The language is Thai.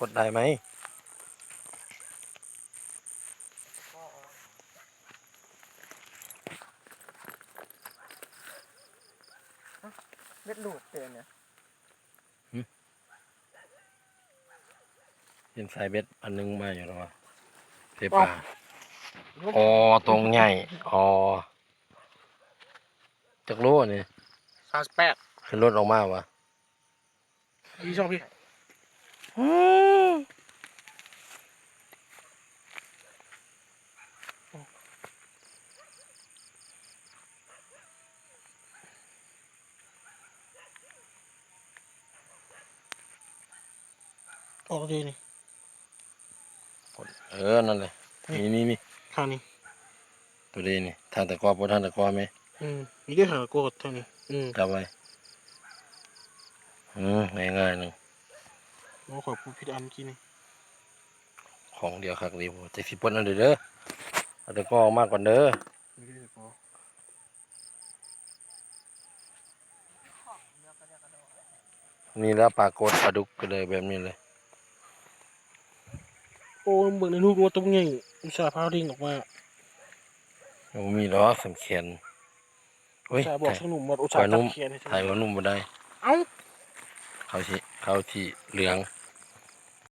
กดได้ไหมเม็ดลูกเตือนเนี่ยเห็นสายเบ็ดอันนึงมาอยู่แล้ววะเทปลาอ๋อตรงใหญ่อ๋อจากโลนี่สามสิบแปดขึ้นรถออกมาวะพี่ช่องพี่ ออกเลยนี่เออ นั่นเลยนี่นี่นี่ข้างนี้ตัวนี้นี่ทางตะกร้อพอทางตะกร้อไหมอืมนี่ก็หากดเท่านี้ อืมจับไว้อืมง่ายๆหนึงน้องขอพูดผิดอันเมื่อกี้นี่ของเดียวคักดีบ่จะสิปนเอาเด้อเด้อเอาตะกร้อออกมากกว่าเด้อนี่ก็ได้พอนี่แล้วปลากดปลาดุกก็เลยแบบนี้เลยโอ้ยเบิ่งในลูกว่าตรงใหญ่อุตส่าห์พาดิ่งออกมามันมีล้อสำเขียนเฮ้อุยตส่าห์บอกถ่ายช่างหนุ่มว่าอุตส่าห์ปล่อยนุ่จับมเขียนให้ฉันถ่ายว่านุ่มบ่ได้ เอ้า เขาที่เขาที่เหลือง